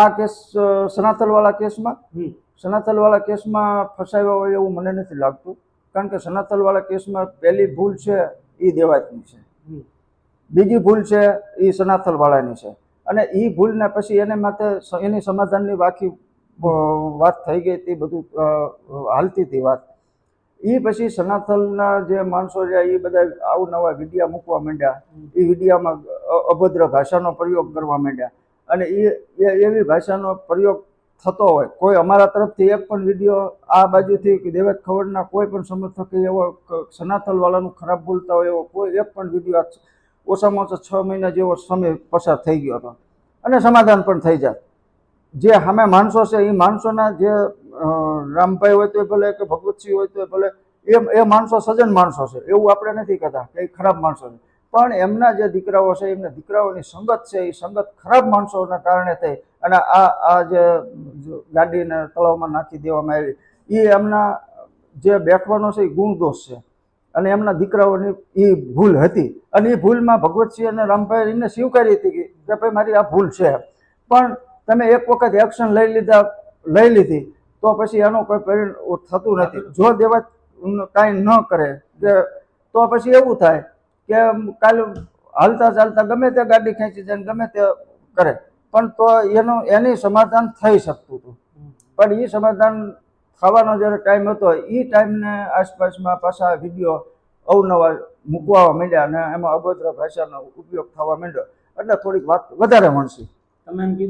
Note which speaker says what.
Speaker 1: આ કેસ સનાતલવાળા કેસમાં? સનાતલવાળા કેસમાં ફસાયો હોય એવું મને નથી લાગતું. કારણ કે સનાતલવાળા કેસમાં પહેલી ભૂલ છે એ દેવાતની છે. બીજી ભૂલ છે એ સનાતલવાળાની છે. અને એ ભૂલને પછી એને માટે એની સમાધાનની બાકી વાત થઈ ગઈ હતી બધું હાલતી હતી વાત. એ પછી સનાતનના જે માણસો છે એ બધા આવું નવા વિડીયા મૂકવા માંડ્યા. એ વિડીયામાં અભદ્ર ભાષાનો પ્રયોગ કરવા માંડ્યા. અને એ એ એવી ભાષાનો પ્રયોગ થતો હોય. કોઈ અમારા તરફથી એક પણ વીડિયો આ બાજુથી કે દેવેદ ખવડના કોઈ પણ સમર્થક એવો સનાતનવાળાનું ખરાબ બોલતા હોય એવો કોઈ એક પણ વીડિયો ઓછામાં ઓછા છ મહિના જેવો સમય પસાર થઈ ગયો હતો. અને સમાધાન પણ થઈ જાય. જે સામે માણસો છે એ માણસોના જે રામભાઈ હોય તો ભલે કે ભગવતસિંહ હોય તો ભલે એ એ માણસો સજ્જન માણસો છે. એવું આપણે નથી કહેતા કે એ ખરાબ માણસો છે. પણ એમના જે દીકરાઓ છે, એમના દીકરાઓની સંગત છે, એ સંગત ખરાબ માણસોના કારણે થઈ અને આ આ જે ગાડીને તળાવમાં નાખી દેવામાં આવી એ એમના જે બેઠવાનો છે એ ગુણદોષ છે. અને એમના દીકરાઓની એ ભૂલ હતી. અને એ ભૂલમાં ભગવતસિંહ અને રામભાઈ એમને સ્વીકારી હતી કે ભાઈ મારી આ ભૂલ છે. પણ તમે એક વખત એક્શન લઈ લીધા, લઈ લીધી, તો પછી એનું કોઈ પરિણામ થતું નથી. જો દેવા કાંઈ ન કરે તો પછી એવું થાય કે કાલે હાલતા ચાલતા ગમે તે ગાડી ખેંચી જાય ગમે તે કરે. પણ તો એનું, એની સમાધાન થઈ શકતું હતું. પણ એ સમાધાન થવાનો જ્યારે ટાઈમ હતો એ ટાઈમને આસપાસમાં પાછા વીડિયો અવનવા મૂકવા માંડ્યા અને એમાં અભદ્ર ભાષાનો ઉપયોગ થવા માંડ્યો. એટલે થોડીક વાત વધારે મળશે.
Speaker 2: તમે